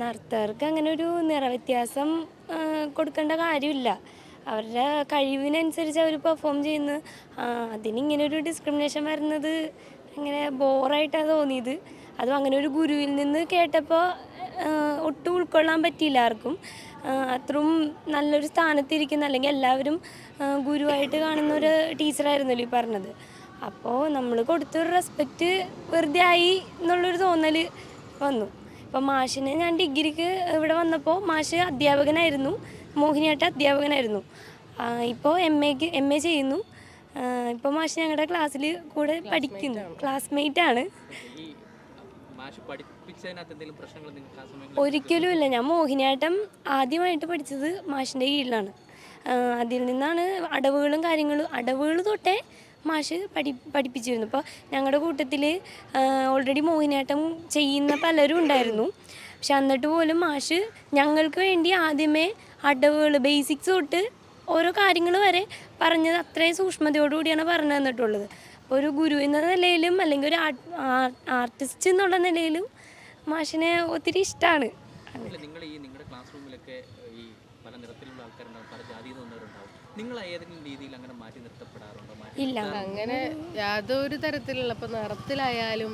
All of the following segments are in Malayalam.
നർത്തകർക്ക് അങ്ങനെ ഒരു നിറവ്യത്യാസം കൊടുക്കേണ്ട കാര്യമില്ല. അവരുടെ കഴിവിനനുസരിച്ച് അവർ പെർഫോം ചെയ്യുന്ന. അതിനിങ്ങനെ ഒരു ഡിസ്ക്രിമിനേഷൻ വരുന്നത് അങ്ങനെ ബോറായിട്ടാണ് തോന്നിയത്. അതും അങ്ങനെ ഒരു ഗുരുവിൽ നിന്ന് കേട്ടപ്പോൾ ഒട്ടും ഉൾക്കൊള്ളാൻ പറ്റിയില്ല ആർക്കും. അത്രയും നല്ലൊരു സ്ഥാനത്തിരിക്കുന്ന. അല്ലെങ്കിൽ എല്ലാവരും ഗുരുവായിട്ട് കാണുന്ന ഒരു ടീച്ചറായിരുന്നല്ലോ ഈ പറഞ്ഞത്. അപ്പോൾ നമ്മൾ കൊടുത്തൊരു റെസ്പെക്റ്റ് വെറുതെ ആയി എന്നുള്ളൊരു തോന്നൽ വന്നു. ഇപ്പം മാഷിനെ ഞാൻ ഡിഗ്രിക്ക് ഇവിടെ വന്നപ്പോൾ മാഷ് അധ്യാപകനായിരുന്നു. മോഹിനിയാട്ട അധ്യാപകനായിരുന്നു. ഇപ്പോൾ എം എക്ക് എം എ ചെയ്യുന്നു. ഇപ്പോൾ മാഷ് ഞങ്ങളുടെ ക്ലാസ്സിൽ കൂടെ പഠിക്കുന്നു. ക്ലാസ്മേറ്റ് ആണ്. ഒരിക്കലും ഇല്ല. ഞാൻ മോഹിനിയാട്ടം ആദ്യമായിട്ട് പഠിച്ചത് മാഷിന്റെ കീഴിലാണ്. അതിൽ നിന്നാണ് അടവുകളും കാര്യങ്ങളും അടവുകൾ തൊട്ടേ മാഷ് പഠി പഠിപ്പിച്ചിരുന്നു. അപ്പോൾ ഞങ്ങളുടെ കൂട്ടത്തിൽ ഓൾറെഡി മോഹിനിയാട്ടം ചെയ്യുന്ന പലരും ഉണ്ടായിരുന്നു. പക്ഷെ എന്നിട്ട് പോലും മാഷ് ഞങ്ങൾക്ക് വേണ്ടി ആദ്യമേ അടവുകൾ ബേസിക്സ് തൊട്ട് ഓരോ കാര്യങ്ങൾ വരെ പറഞ്ഞത് അത്രയും സൂക്ഷ്മതയോടുകൂടിയാണ് പറഞ്ഞു തന്നിട്ടുള്ളത്. അപ്പോൾ ഒരു ഗുരു എന്ന നിലയിലും അല്ലെങ്കിൽ ഒരു ആർട്ടിസ്റ്റ് എന്നുള്ള നിലയിലും മാഷിനെ ഒത്തിരി ഇഷ്ടമാണ് നിങ്ങൾ ഈ നിങ്ങളുടെ ഈ പല നിറത്തിലുള്ള ആൾക്കാരുണ്ടാവും പല ജാതിയിൽ നിന്നവരുണ്ടാവും. നിങ്ങൾ ഏതെങ്കിലും രീതിയിൽ അങ്ങനെ മാറ്റി നിർത്തപ്പെടാറുണ്ട്? ഇല്ല. അങ്ങനെ യാതൊരു തരത്തിലുള്ള ഇപ്പൊ നിറത്തിലായാലും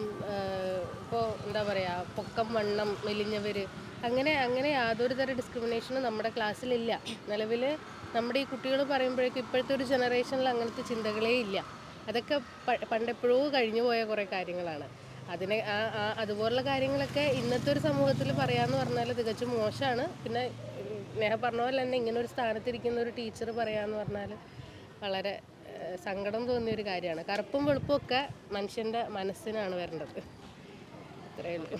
ഇപ്പോൾ എന്താ പറയാ പൊക്കം വണ്ണം മെലിഞ്ഞവര് അങ്ങനെ അങ്ങനെ യാതൊരു തരം ഡിസ്ക്രിമിനേഷനും നമ്മുടെ ക്ലാസ്സിലില്ല നിലവിൽ നമ്മുടെ ഈ കുട്ടികൾ പറയുമ്പോഴേക്കും ഇപ്പോഴത്തെ ഒരു ജനറേഷനിൽ അങ്ങനത്തെ ചിന്തകളേ ഇല്ല. അതൊക്കെ പണ്ടെപ്പോഴോ കഴിഞ്ഞു പോയ കുറേ കാര്യങ്ങളാണ്. അതിനെ അതുപോലുള്ള കാര്യങ്ങളൊക്കെ ഇന്നത്തെ ഒരു സമൂഹത്തിൽ പറയാന്ന് പറഞ്ഞാൽ തികച്ചും മോശമാണ് പിന്നെ നേഹ പറഞ്ഞ പോലെ തന്നെ ഇങ്ങനെ ഒരു സ്ഥാനത്തിരിക്കുന്ന ഒരു ടീച്ചർ പറയാന്ന് പറഞ്ഞാൽ വളരെ സങ്കടം തോന്നിയ ഒരു കാര്യമാണ്. കറുപ്പും വെളുപ്പും ഒക്കെ മനുഷ്യന്റെ മനസ്സിനാണ് വരേണ്ടത്. ഇത്രയേ ഉള്ളൂ.